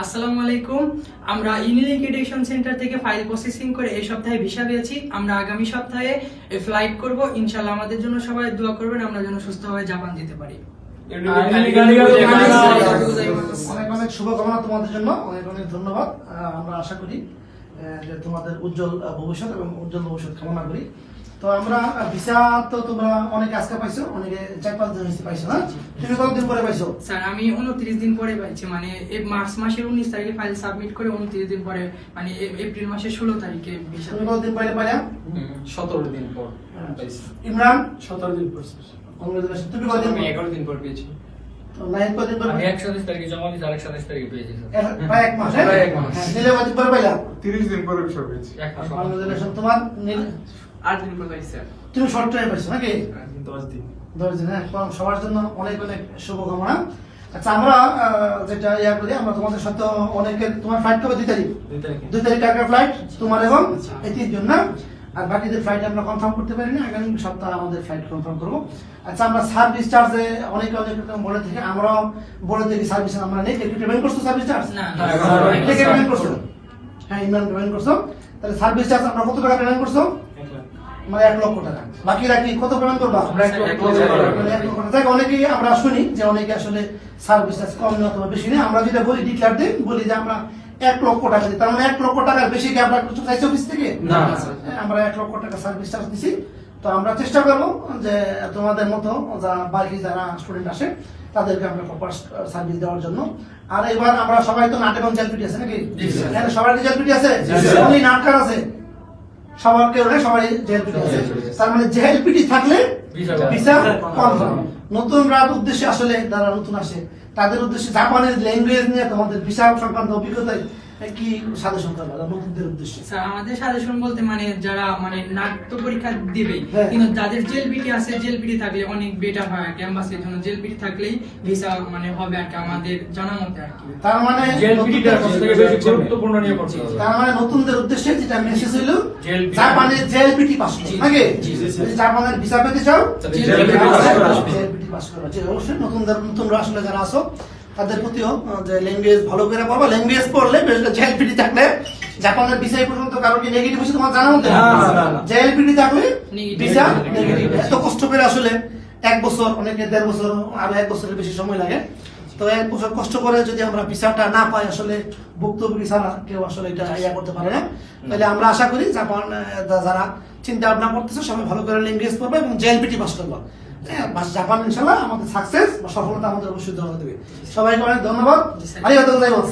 আসসালামু আলাইকুম। আমরা ইউনিলিক এডুকেশন সেন্টার থেকে ফাইল প্রসেসিং করে এই সপ্তাহে ভিসা পেয়েছি। আমরা আগামী সপ্তাহে ফ্লাইট করব। ইনশাআল্লাহ আমাদের জন্য সবাই দোয়া করবেন, আমরা যেন সুস্থভাবে জাপান যেতে পারি। অনেক অনেক শুভকামনা তোমাদের জন্য। অনেক অনেক ধন্যবাদ। আমরা আশা করি যে তোমাদের উজ্জ্বল ভবিষ্যৎ এবং উজ্জ্বল ভবিষ্যৎ কামনা করি। তো আমরা ভিসা তো তোমরা অনেকে আজকে পাইছো অনেকে চার পাঁচ দিন হয়েছে পাইছো না তুমি কতদিন পরে পাইছো? স্যার আমি উনত্রিশ দিন পরে পাইছি মানে এ- মার্চ মাসের উনিশ তারিখে ফাইল সাবমিট করে উনত্রিশ দিন পরে মানে এপ্রিল মাসের ষোলো তারিখে ভিসা তুমি কতদিন পরে পাইলা? সতেরো দিন পর ইমরান? সতেরো দিন পর তুমি কতদিন আমি এগারো দিন পর পেয়েছি। তো নাহিদ কতদিন পরে? আমি একশো তারিখে জমা দিয়েছি আর একশো তারিখে পেয়েছি স্যার। এক- প্রায় এক মাস হ্যাঁ? প্রায় এক মাস। হ্যাঁ, নীলে কতদিন পরে পাইলা? তিরিশ দিন পরে বিষয় পেয়েছি। একটা সপ্তাহ। কংগ্রেচুলেশন তোমার আট দিন পর পাইছি তুমি শর্ট টাইম পাইছো নাকি? দশ দিন। দশ দিন হ্যাঁ সবার জন্য অনেক অনেক শুভকামনা। আচ্ছা আমরা যেটা ইয়া করি আমরা তোমাদের সাথে অনেকের তোমার ফ্লাইট কবে? দুই তারিখ? দুই তারিখ। ফ্লাইট তোমার এবং এই তিনজন না? আর বাকিদের ফ্লাইট আমরা কনফার্ম করতে পারি না আগামী সপ্তাহে আমাদের ফ্লাইট কনফার্ম করব। আচ্ছা আমরা সার্ভিস চার্জে অনেকে অনেক রকম বলে থেকে আমরাও বলে থাকি সার্ভিস আমরা নেই। একটু পেমেন্ট করছ সার্ভিস চার্জ কে পেমেন্ট করছ? হ্যাঁ ইমরান পেমেন্ট করছ। তাহলে সার্ভিস চার্জ আমরা কত টাকা পেমেন্ট করছ? মানে এক লক্ষ টাকা। বাকিরা কি কত পেমেন্ট করবা? টাকা। মানে। দেখ, অনেকেই আমরা শুনি যে অনেকে আসলে সার্ভিস কম না অথবা বেশি নেই আমরা যেটা বলি ডিক্লার দিই বলি যে আমরা এক লক্ষ টাকা দিই। তার মানে এক লক্ষ টাকার বেশি কি আমরা কিছু চাইছি অফিস থেকে? না। হ্যাঁ, আমরা এক লক্ষ টাকা সার্ভিস চার্জ দিছি। তো আমরা চেষ্টা করব যে তোমাদের মতো যা বাকি যারা স্টুডেন্ট আসে তাদেরকে আমরা প্রপার সার্ভিস দেওয়ার জন্য। আর এবার আমরা সবাই তো নাটক এবং জেলপিটি আছে নাকি? সবার জেলপিটি আছে। নাটকার আছে। সবার কেউ সবাই জেলপিটি আছে। তার মানে জেলপিটি থাকলে ভিসা ভিসা কনফার্ম নতুন রাত উদ্দেশ্যে আসলে যারা নতুন আসে তাদের উদ্দেশ্যে জাপানের ল্যাঙ্গুয়েজ নিয়ে তোমাদের ভিসা সংক্রান্ত অভিজ্ঞতায় কি সাজেশন করবে নতুনদের উদ্দেশ্যে স্যার আমাদের সাজেশন বলতে মানে যারা মানে নাট্য পরীক্ষা দিবে হ্যাঁ। কিন্তু যাদের জেল পিটি আছে জেল পিটি থাকলে অনেক বেটার হয় আর কি অ্যাম্বাসির জন্য জেল পিটি থাকলেই ভিসা মানে হবে আর কি আমাদের জানা মতে আর কি তার মানে জেলপিটিটা নতুনদের- সবথেকে বেশি গুরুত্বপূর্ণ নিয়ে পড়তে হবে। তার মানে নতুনদের উদ্দেশ্যে যেটা মেসেজ হইল জেলপিটি। জাপানের জেলপিটি পাস নাকি জাপানের ভিসা পেতে চাও জেলপিটি পাস করে। জেলপিটি অবশ্যই নতুনদের নতুনরা আসলে যারা আসো তাদের প্রতিও যে ল্যাঙ্গুয়েজ ভালো করে পড়বা ল্যাঙ্গুয়েজ পড়লে জেলপিটি থাকলে জাপানের ভিসা পর্যন্ত কারও কি নেগেটিভ হয়েছে তোমার জানা না। জেলপিটি থাকলে Negative, ভিসা নেগেটিভ এত কষ্ট করে আসলে এক বছর অনেকে দেড় বছর আরও এক বছরের বেশি সময় লাগে। তো এক বছর কষ্ট করে যদি আমরা ভিসাটা না পাই আসলে ভুক্তভোগী ছাড়া কেউ আসলে এটা ইয়া করতে পারে না। তাহলে আমরা আশা করি জাপান যারা চিন্তা ভাবনা করতেছে সবাই ভালো করে ল্যাঙ্গুয়েজ পড়বে এবং জেএলপিটি পাস করব। হ্যাঁ জাপান ইনশাল্লাহ আমাদের সাকসেস বা সফলতা আমাদের অবশ্যই জন্য দেবে। সবাইকে অনেক ধন্যবাদ। আরিগাতো গোজাইমাস